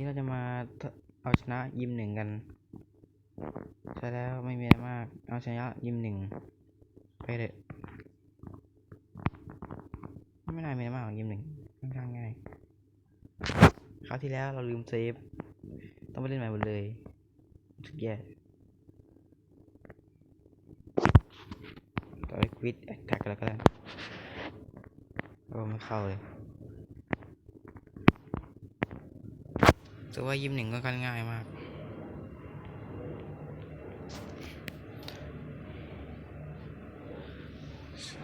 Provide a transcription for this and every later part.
นี้เราจะมาเอาชนะยิมหนึ่งกันใช่แล้วไม่มีอะไรมาก เอาชนะยิมหนึ่งไปเถอะไม่น่ามีอะไรมากหรอกยิมหนึ่งค่อนข้างง่ายคราวที่แล้วเราลืมเซฟ ต้องไปเล่นใหม่หมดเลยสุดแย่ต่อไปควิดแอคแท็กกันแล้วก็ได้โอ้ไม่เข้าเลย ถือว่ายิมหนึ่งก็กันง่ายมาก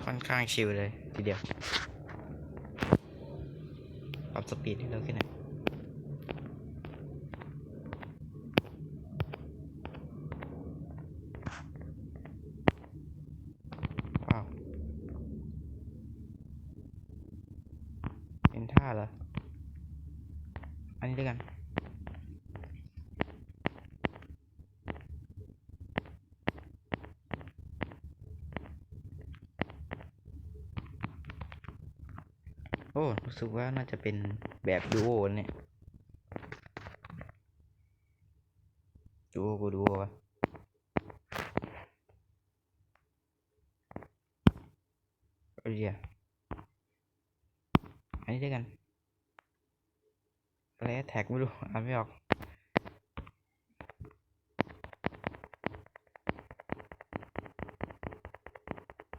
ค่อนข้างชิลเลยทีเดียว ปรับสปีดให้เร็วขึ้นหน่อยว้าว เป็นท่าเหรอ อันนี้ด้วยกัน โอ้ รู้ สึกว่าน่าจะเป็นแบบดูโอเนี่ยดูโอกูดูโอวะเอาเดียวอันนี้ด้วยกันอะไรแท็กไม่รู้อ่านไม่ออก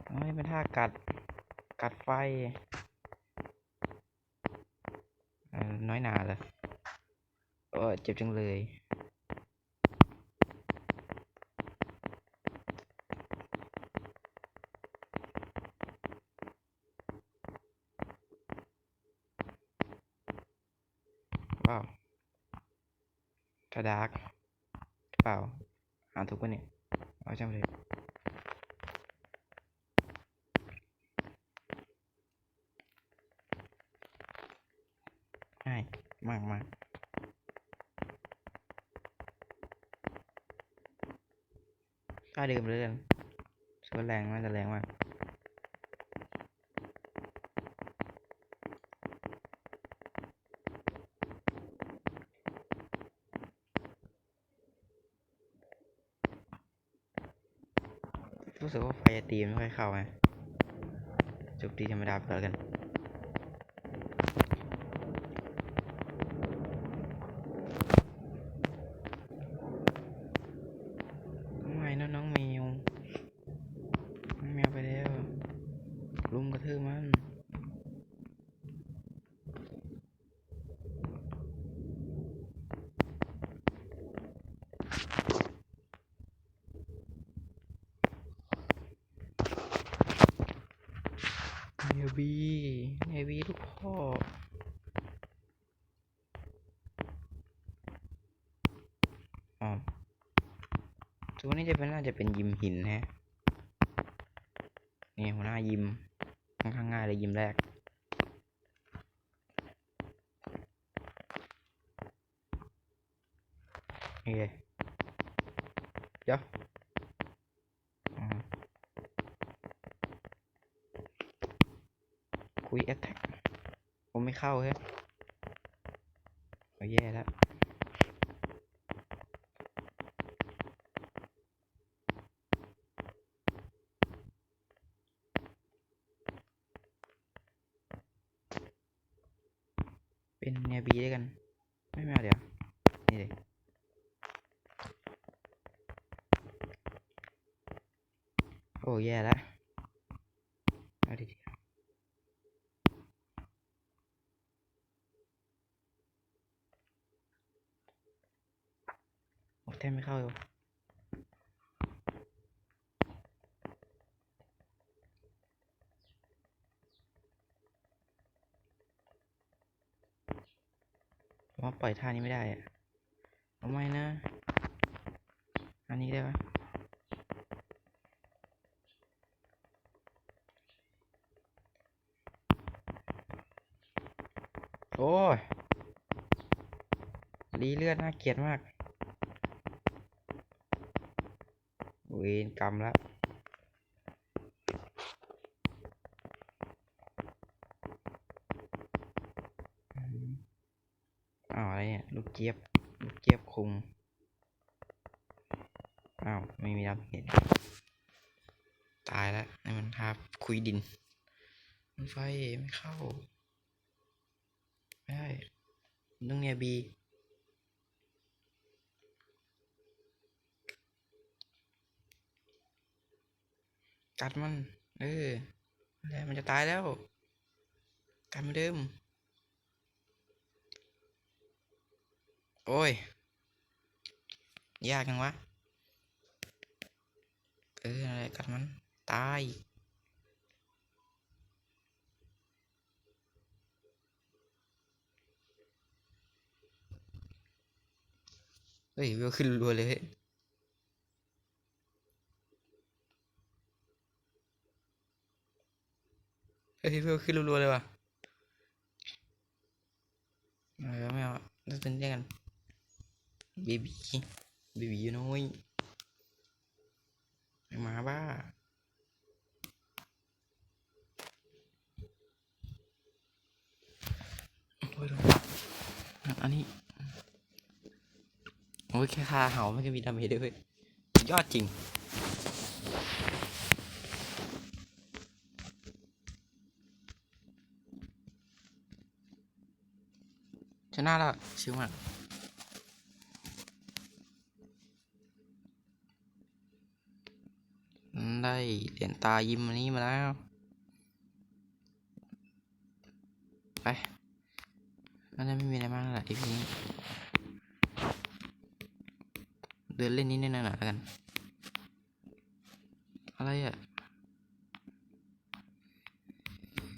อ๋อนี่เป็นท่ากัด กัดไฟ เอ่อ น้อยหนาเหรอโอ้ยเจ็บจังเลยว้าวทาดาร์กเปล่าอ่านถูกปะเนี่ยเอาจำเลย ง่ายมากมาก ค่าเดิมเลยกันสวนแรงน่าจะแรงมากรู้สึกว่าไฟจะตีมันไม่ค่อยเข้าไงจบตีธรรมดาไปแล้วกัน ไม่นะน้องแมวน้องแมวไปแล้วลุมกระทืบมัน เน วีเนวีทุกข้ออ๋อตัวนี้จะเป็นน่าจะเป็นยิมหินฮะนี่หัวหน้ายิมค่อนข้างง่ายเลยยิมแรก นี่เลยเดี๋ยวอ่าคุยแอตแทกผม ไม่เข้าเฮ้ยโอ้แย่แล้ว เป็นเนียบีด้วยกัน ไม่ไม่เอาเดี๋ยว นี่เลยโอ้แย่แล้วเอาดิโอ้แทบไม่ เข้าอยู่ว่าปล่อยท่านี้ไม่ได้อะทำไมนะ อันนี้ได้ปะโอ้ยรีเลือดน่าเกลียดมาก เวรกรรมและอืมอ้าวอะไรเนี่ยลูกเจี๊ยบลูกเจี๊ยบคุงอ้าวไม่มีรับเห็นตายแล้วนี่มันภาพคุยดิน มันไฟไม่เข้าไม่ได้ต้องเนี่ยบี กัดมัน เออแล้วมันจะตายแล้ว กัดมือนเดิม โอ้ย ยากจังวะ เอออะไรกัดมัน ตาย เฮ้ยเวขึ้นรัวเลย เฮ้ยเฮ้ยเวลขึ้นรัวๆเลยว่ะเอาไม่เอาเราตื่นเต้นกันเบบี้เบบี้อยู่น้อยมาบ้าโอ้ยดนอะอันนี้ โอ้ยแค่คาเห่ามันก็มีดาเมจด้วยยอดจริง ชนะแล้วชิวมากอืมได้เหรียญตายิ้มอันนี้มาแล้ว ไปน่าจะไม่มีอะไรมากแล้วล่ะทีนี้ เดินเล่นนิดหน่อยหน่อยแล้วกัน อะไรอะ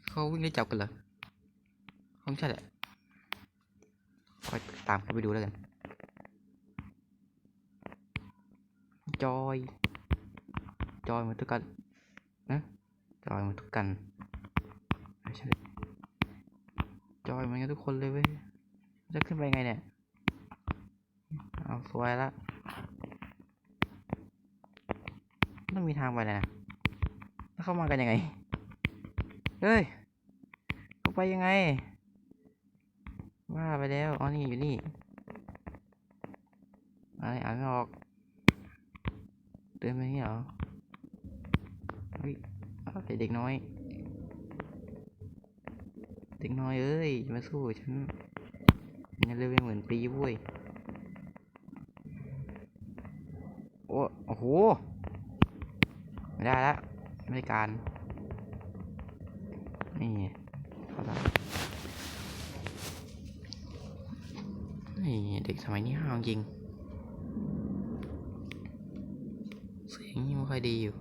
เขาวิ่งไล่จับกันเหรอคงใช่แหละ ตามเข้าไปดูแล้วกัน จอย จอยมาทุกกันนะ จอยมาทุกกันไม่ใช่จอยมันกันทุกคนเลยเว้ย จะขึ้นไปไงเนี่ย เอาสวยละต้องมีทางไปเลยนะแล้วเข้ามากันยังไง เฮ้ย เข้าไปยังไง ว่าไปแล้วอ๋อนี่อยู่นี่อะไรอ่านไม่ออกเดินไปนี่เหรอเฮ้ยเด็กน้อย เด็กน้อยเอ้ยมาสู้กับฉันมันเลยเหมือนปีเว้ยโอ้โอ้โหไม่ได้แล้วไม่การนี่เข้าไปนี่เด็ก สมัยนี้ห้าวจริง เสียงยังไม่ค่อยดีอยู่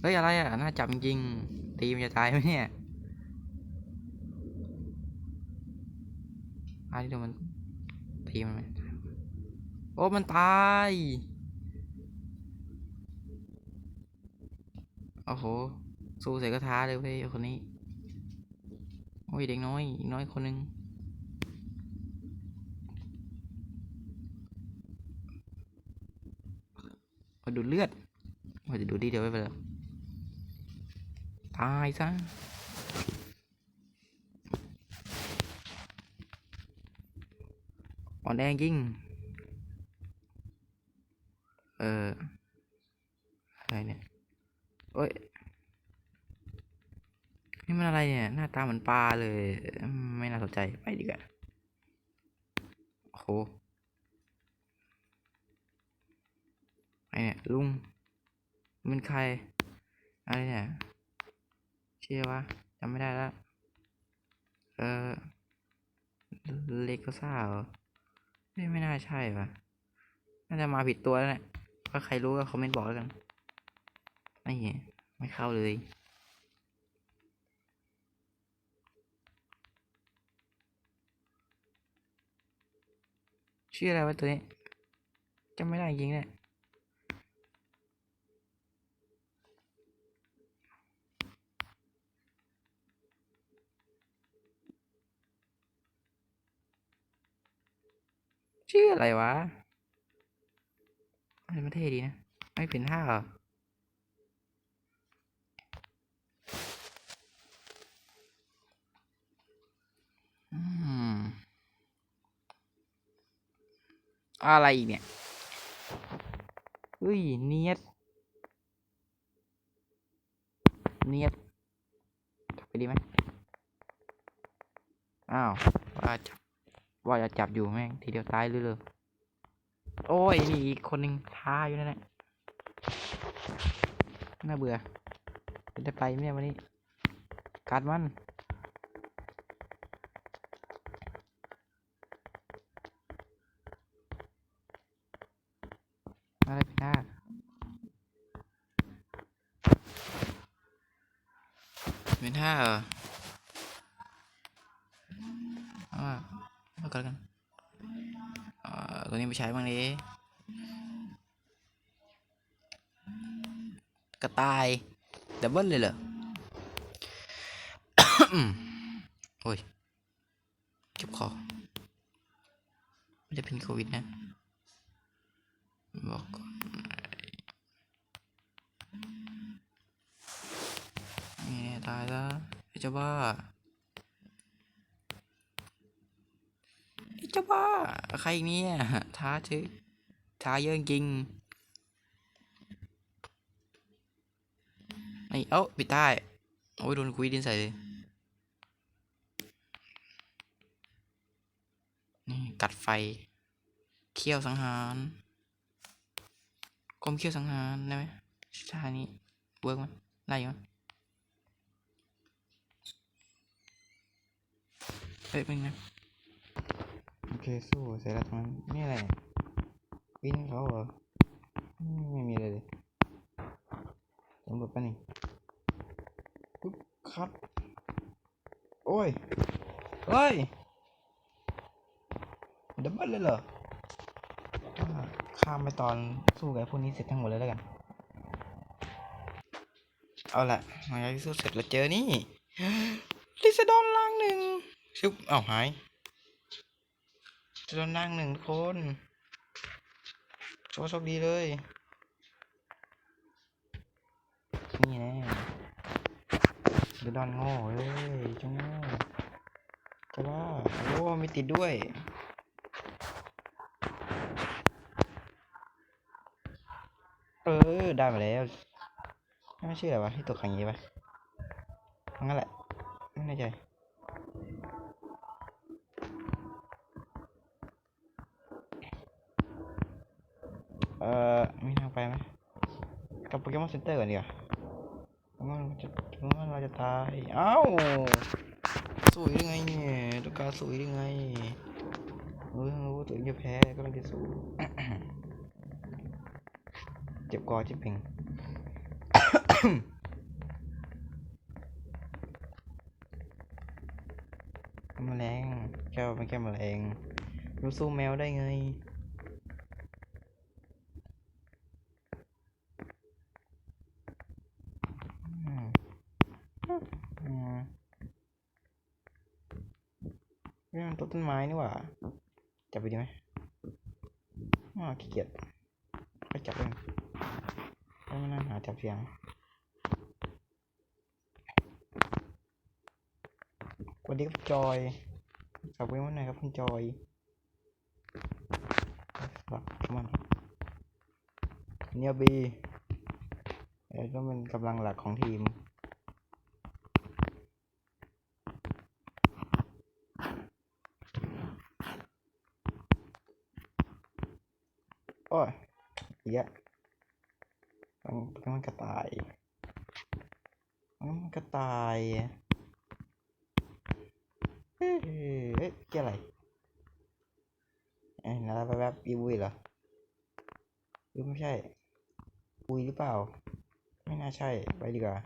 เฮ้ย อะไรอะ น่าจับจริง ตีมันจะตายไหมเนี่ยอันนี้ดูมัน ตีมันไหมโอ้ มันตาย โอ้โห สู้ใส่กระทาเลยเว้ยคนนี้ อ้ยเด็กน้อยอีกน้อยคนหนึ่งมาดูเลือดว่าจะดูดีเดียวไปเลยตายซะอ่อนแรงจริงเอออะไรเนี่ย เอ้ย นี่มันอะไรเนี่ย หน้าตาเหมือนปลาเลย ไม่น่าสนใจไปดีกว่าโอ้โหไอเนี่ยลุงมันเป็นใคร อะไรเนี่ยเชื่อวะจำไม่ได้แล้วเออเลโกซ่าเหรอไม่ไม่น่าใช่ปะน่าจะมาผิดตัวแล้วเนี่ยถ้าใครรู้ก็คอมเมนต์บอกแล้วกันไม่เห็นไม่เข้าเลย ชื่ออะไรวะตัวนี้จำไม่ได้จริงเนี่ยชื่ออะไรวะมันเท่ดีนะ ไม่เป็นห่าเหรอ อะไรอีกเนี่ยเฮ้ยเนียดเนียดจับไปดีไหมอ้าวว่าจับว่าจะจับอยู่แม่งทีเดียวตายเลยเลยโอ้ยนี่อีกคนหนึ่งท้าอยู่นั่นแหละน่าเบื่อจะได้ไปไหมเนี่ยวันนี้กัดมัน เป็นท่าเหรอเอามาเอากันกันตัวนี้ไปใช้บ้างดิกระต่ายดับเบิลเลยเหรอโอ้ยเจ็บคอไม่ได้เป็นโควิดนะบอกก่อนนี่ ตายล้วไอ้เจ้าบ้าไอ้เจ้าบ้า ใครเนี่ยท้าชื่อท้าเยอะจริงไอ้เอ้าปิดใต้โอ้ยโดนคุยดินใส่เลยนี่กัดไฟเขี้ยวสังหารกลมเขี้ยวสังหารได้ไหมท่านี้เวิร์กไหมได้อยู่ไหม เฮ้ยเป็นไงโอเคสู้เสร็จแล้วตรงนั้นนี่อะไรเนี่ยวินเขาเหรอไม่มีอะไรเลยสำรวจไปะนี่ปุ๊บคัดโอ้ยเฮ้ยดับเบิลเลยเหรอข้ามไปตอนสู้กับพวกนี้เสร็จทั้งหมดเลยแล้วกัน เอาละหลังจากที่สู้เสร็จแล้วเจอนี่ ลิซาดอนล่างหนึ่ง ชุบเอ้าหายลิซาดอนล่งหนึ่งทุกคนโชคโชคดีเลยนี่แน่ลิซาดอนโง่เลยจังโง่จะว่าโอ้ไม่ติดด้วยเออได้มาแล้วไม่ชื่ออะไรวะที่ตัวข็งอย่างงี้ปะงั้นแหละไม่แน่ใจเอ่อ มีทางไปไหม กับโปเกมอนเซ็นเตอร์ก่อนดีกว่าเพราะว่าเราจะเพราะว่าเราจะตาย เอ้าสู้ได้ไงเนี่ยต้องการสู้ได้ไงเออรู้ว่าตัวเองจะแพ้ก็ต้องจะสู้เจ็บคอเจ็บเพ่งแมลงแค่ว่าเป็นแค่แมลงรู้สู้แมวได้ไง อืมอืมนี่ ม้นไม้นี่หว่า จับไปดีไหมอ๋อขี้เกียจไปจับเองไปมานั่งหาจับเสียงสวัสดีครับจอยฝากไว้วันไหนครับคุณจอยฝากมันเนียบีเอ้ก็เป็นกำลังหลักของทีม โอ้ย อีกแล้วมันมันกระต่ายมันกระต่ายเฮ้ยเอ๊ะเกี่ยอะไรเอ้ยนาราแวบอีวุยเหรอหรือไม่ใช่อุยหรือเปล่า ไม่น่าใช่ไปดีกว่า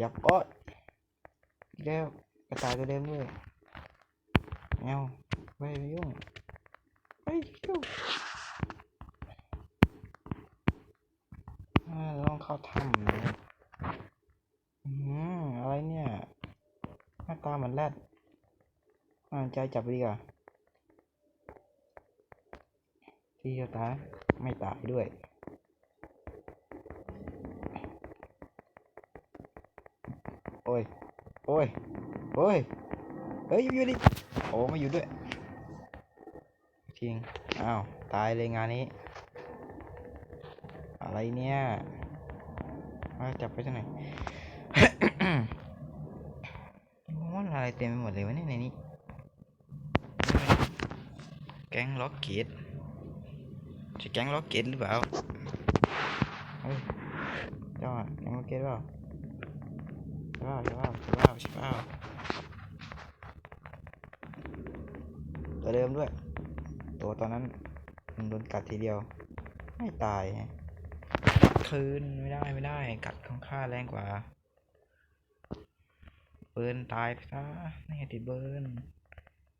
ยับอ๊ยอีกแล้วกระต่ายตัวเดิมด้วยแมวไม่ไปยุ่งไปยุ่ง อ่า เราต้องเข้าถ้ำเลยอืมอะไรเนี่ยหน้าตาเหมือนแรดอ่านใจจับไปดีกว่าที่จะตายไม่ตายด้วยโอ้ย โอ้ย โอ้ย เฮ้ยอยู่ดิโอ้ไม่อยู่ด้วย จริง อ้าว ตายเลยงานนี้ อะไรเนี่ย จับไปที่ไหนมันอะไรเต็มไปหมดเลยวะเนี่ยในนี้ แก๊งล็อกเกตใช่แก๊งล็อกเกตหรือเปล่าเฮ้ยเจ้าอะแก๊งล็อกเกตเปล่าใช่เปล่าใช่เปล่าใช่เปล่าใช่เปล่าตัวเดิมด้วย ตัวตอนนั้นมันโดนกัดทีเดียว ไม่ตายไง คืนไม่ได้ไม่ได้กัดของข้าแรงกว่า เบิร์นตายไปซะนี่ติดเบิร์น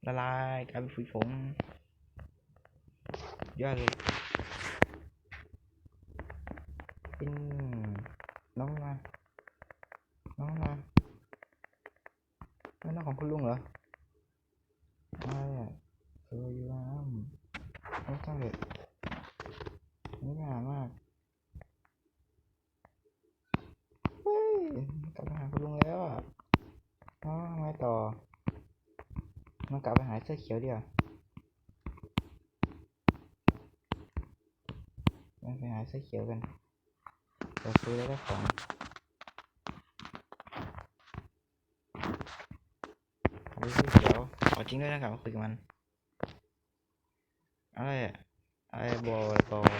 ละลายกลายเป็นฝุ่ยผงยอดเลยปินน้องมาน้องมาไม่น้องของคุณลุงเหรอไรอะสวยอยู่น้ำไม่ต้องเลยนี่งามมากเฮ้ยกลับมาหาคุณลุงแล้วอะ อ๋อทำไงต่อมันกลับไปหา เสื้อเขียวดีกว่าไปหาเสื้อเขียวกันเดี๋ยวซื้อแล้วได้ของเอาเสื้อเขียวเอาจริงด้วยนะครับคุยกับมันอะไรอะอะไรบอลบอล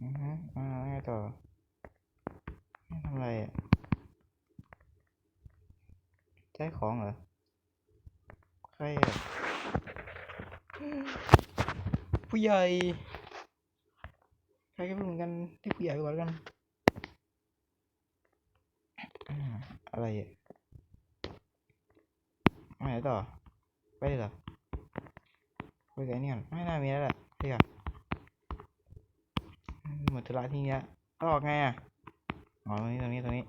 อือฮึอ่าไงต่อทำอะไรอะ ใช้ของเหรอ ใครอะ ผู้ใหญ่ ใครก็ไม่รู้เหมือนกันที่ผู้ใหญ่ไปก่อนกัน อะไรอะไปไหนต่อ ไปเลยเหรอไปกับไอ้นี่ก่อนไม่น่ามีแล้วแหละพี่อะหมดธุระที่นี้แล้วเอาออกไงอะอ๋อตรงนี้ตรงนี้ตรงนี้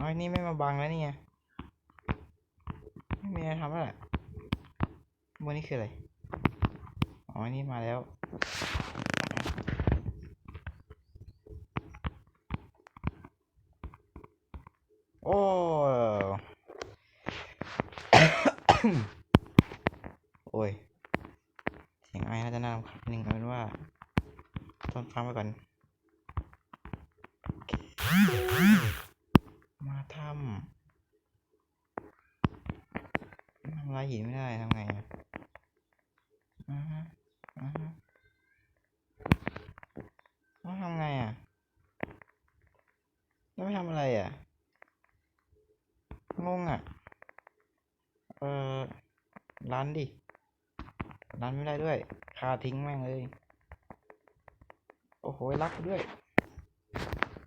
อ๋อนี่ไม่มาบังแล้วนี่ไงไม่มีอะไรทำแล้วแหละบนนี้คืออะไร อ๋อ นี่มาแล้ว โอ้โอ้ย เสียงไอน่าจะน่ารำคาญนิดนึงเอาเป็นว่า ต้นฟังไปก่อน มาทำทำลายหินไม่ได้ทำไงอะอ่าฮะอ่ทำไงอะแล้วไม่ทำอะไรอะ งงอะ เออร้านดิร้านไม่ได้ด้วย คาทิ้งแม่งเลย โอ้โห รักด้วย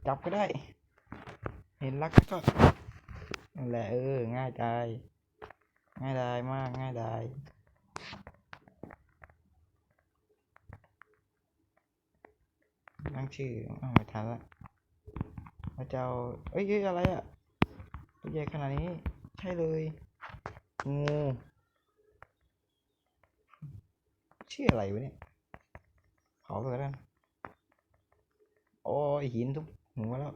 จับก็ได้ เห็นรักก็นั่นแหละเออ ง่ายใจง่ายดายมาก ง่ายดาย ตั้งชื่ออ้าวไม่ทันละพระเจ้าเอ้ยเอ้ยอะไรอะตัวใหญ่ขนาดนี้ ใช่เลย งูชื่ออะไรวะเนี่ยเผาไปแล้วกันโอ้ยหินทุบหัวแล้ว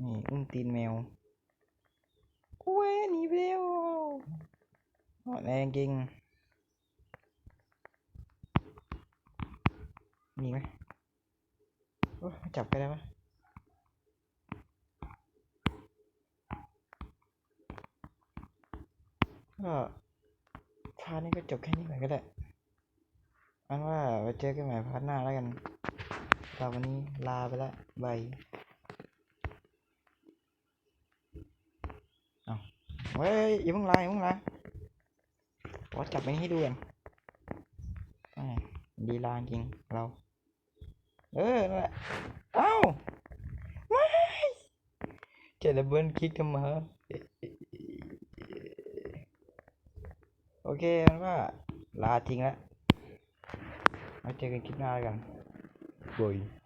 นี่อุ้มตีนแมวโอ้ยหนีไปแล้วอ่อนแรงจริงมีไหม จับไปได้ปะก็พาร์ทนี้ก็จบแค่นี้ก่อนก็ได้อันว่าไว้เจอกันใหม่พาร์ทหน้าแล้วกันสำหรับวันนี้ลาไปแล้วบายเฮ้ยอย่าเพิ่งลาอย่าเพิ่งลาขอจับไปให้ดูก่อนดีลาจริงเรา เออนั่นแหละเอ้าไม่จะระเบิลคลิกทำไมโอเคมันว่าลาจริงแล้วมาเจอกันคลิปหน้าแล้วกันบาย